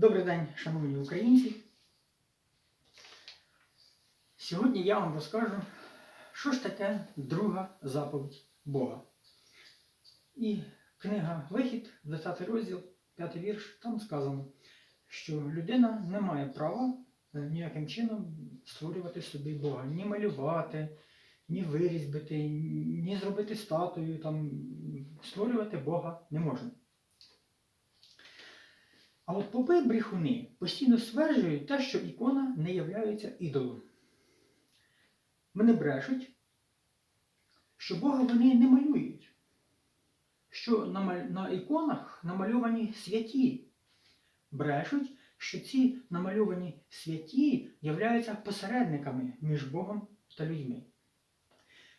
Добрий день, шановні українці. Сьогодні я вам розкажу, що ж таке друга заповідь Бога. І книга Вихід, 20 розділ, 5 вірш, там сказано, що людина не має права е, ніяким чином створювати собі Бога, ні малювати, ні вирізбити, ні зробити статую, там, створювати Бога не можна. А от попи брехуни постійно стверджують те, що ікона не являється ідолом. Вони брешуть, що Бога вони не малюють, що на, іконах намальовані святі. Брешуть, що ці намальовані святі являються посередниками між Богом та людьми.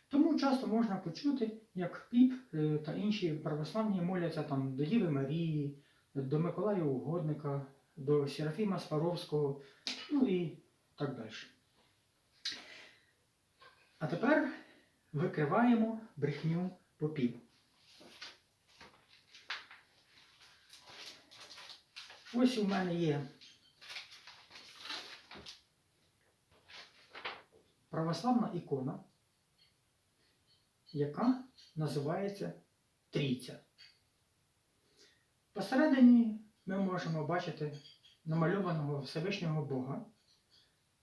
Тому часто можна почути, як піп е, та інші православні моляться там до Діви Марії, до Миколая Угодника, до Серафіма Сваровського, ну і так далі. А тепер викриваємо брехню попів. Ось у мене є православна ікона, яка називається Трійця. Посередині ми можемо бачити намальованого Всевишнього Бога,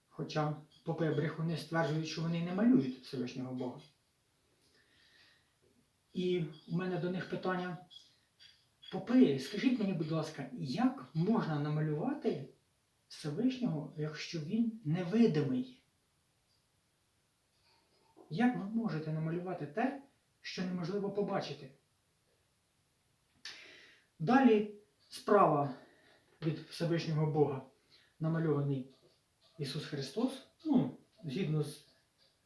хоча попи брехуни стверджують, що вони не малюють Всевишнього Бога. І у мене до них питання. Попи, скажіть мені, будь ласка, як можна намалювати Всевишнього, якщо він невидимий? Як ви можете намалювати те, що неможливо побачити? Далі справа від Всевишнього Бога намальований Ісус Христос, ну, згідно з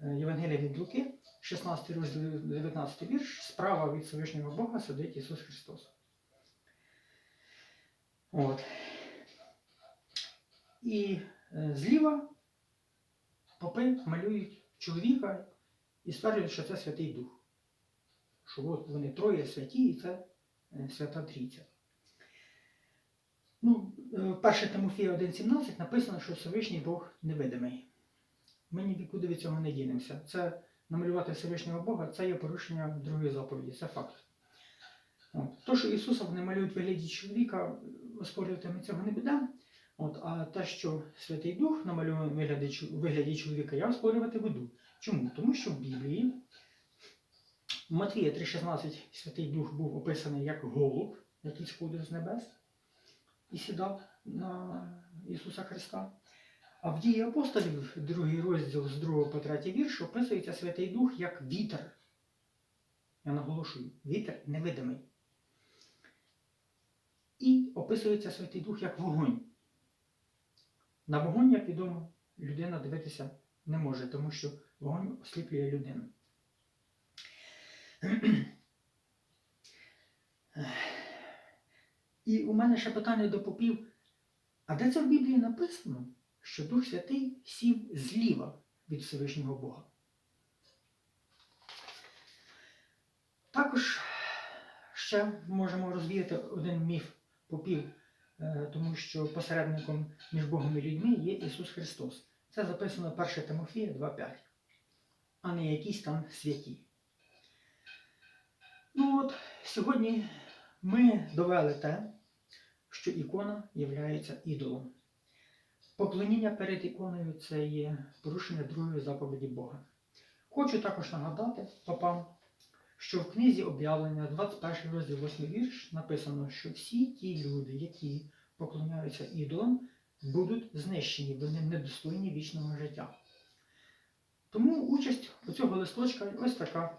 е, Євангелія від Луки, 16 розділ 19 вірш, справа від Всевишнього Бога сидить Ісус Христос. От. І е, зліва попи малюють чоловіка і стверджують, що це Святий Дух. Що от вони троє святі і це Свята Трійця. Ну, е, 1 Тимофія 1.17 написано, що Всевишній Бог невидимий. Ми нікуди від цього не дінемося. Це намалювати Всевишнього Бога це є порушення другої заповіді, це факт. От. То, що Ісуса вони малюють вигляді чоловіка, оспорювати ми цього не будемо. От, а те, що Святий Дух в вигляді, вигляді чоловіка, я оспорювати буду. Чому? Тому що в Біблії Матвія 3,16 Святий Дух був описаний як голуб, який сходив з небес і сідав на Ісуса Христа. А в дії апостолів, другий розділ з 2 по 3 вірш, описується Святий Дух як вітер. Я наголошую, вітер невидимий. І описується Святий Дух як вогонь. На вогонь, як відомо, людина дивитися не може, тому що вогонь осліплює людину. І у мене ще питання до попів. А де це в Біблії написано, що Дух Святий сів зліва від Всевишнього Бога? Також ще можемо розвіяти один міф попів, е, тому що посередником між Богом і людьми є Ісус Христос. Це записано 1 Тимофія 2.5, а не якісь там святі. Ну от, сьогодні ми довели те, що ікона є ідолом. Поклоніння перед іконою це є порушення другої заповіді Бога. Хочу також нагадати папам, що в книзі об'явлення 21 розділ 8 вірш написано, що всі ті люди, які поклоняються ідолам, будуть знищені, вони недостойні вічного життя. Тому участь у цього листочка ось така.